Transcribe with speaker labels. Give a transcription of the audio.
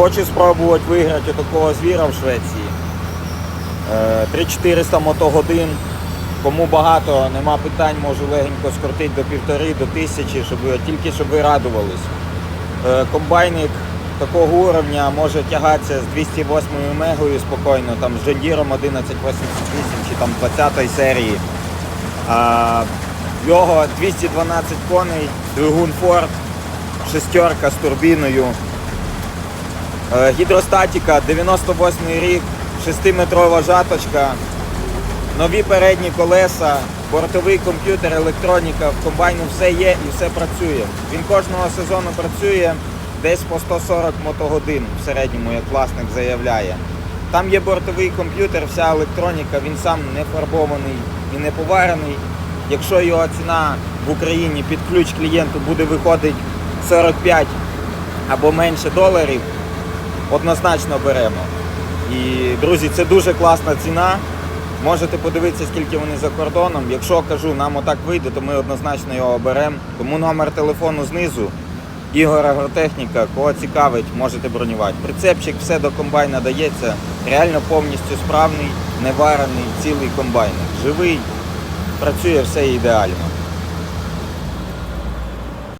Speaker 1: Хочу спробувати виграти такого звіра в Швеції. Е, 3400 мотогодин. Кому багато, нема питань, можу легенько скрутити до півтори, до тисячі, щоб тільки щоб ви радувались. Е, Комбайник такого уровня може тягатися з 208 мегою спокійно, там з Джондіром 1188 чи там 20 серії. А, його 212 коней, двигун Ford, шестерка з турбіною. Е, Гідростатіка, 98 рік, 6-метрова жаточка, нові передні колеса, бортовий комп'ютер, електроніка, в комбайну все є і все працює. Він кожного сезону працює десь по 140 мотогодин в середньому, як власник заявляє. Там є бортовий комп'ютер, вся електроніка, він сам не фарбований і не поварений. Якщо його ціна в Україні під ключ клієнту буде виходити 45 або менше доларів, однозначно беремо. І, друзі, це дуже класна ціна. Можете подивитися, скільки вони за кордоном. Якщо кажу, нам отак вийде, то ми однозначно його оберемо. Тому номер телефону знизу. Ігор Агротехніка, кого цікавить, можете бронювати. Прицепчик все до комбайна дається. Реально повністю справний, неварений, цілий комбайн. Живий, працює все ідеально.